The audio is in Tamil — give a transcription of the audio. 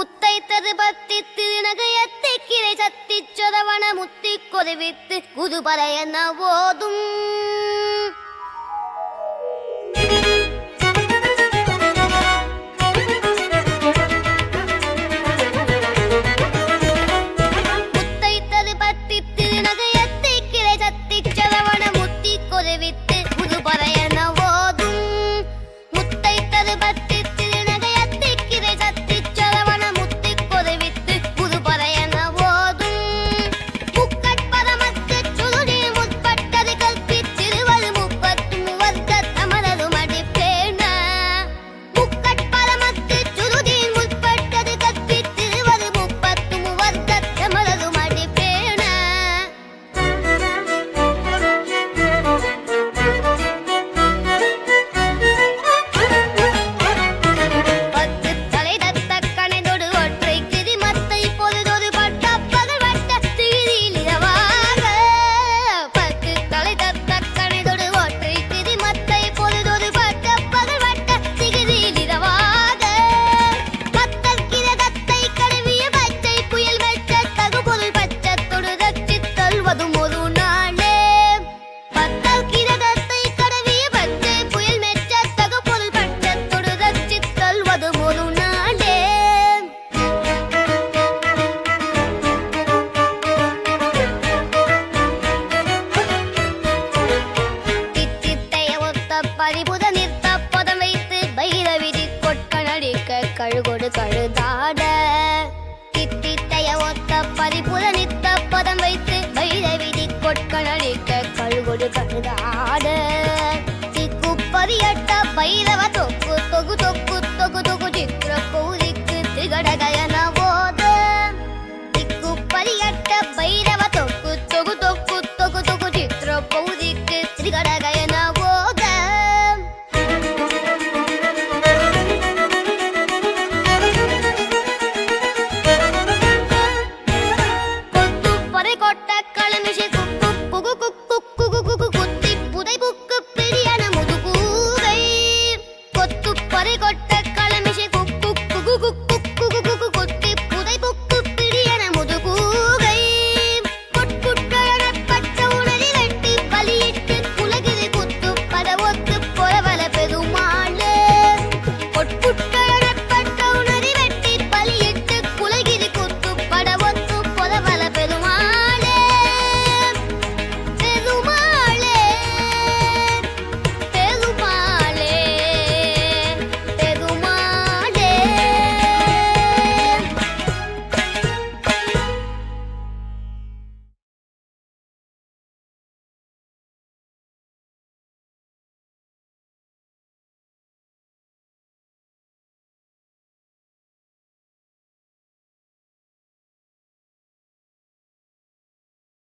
முத்தை ததுபத்தித்து நகையத்தை கிளை சத்தி சொதவன முத்தி கொதுவித்து குதுபல என ஓதும் நகையத்தை கிளை சத்தி சொதவன முத்தி கொதுவித்து புதுபறைய பதிபுத நிற்த பதம் வைத்து பைர விதி கொட்கணடிக்க கழுகொடு கழுதாட. தித்தித்தைய ஒத்த பதிபுத நித்த பதம் வைத்து பைர விதி கொட்கணடிக்க கழுகொடு கழுதாட.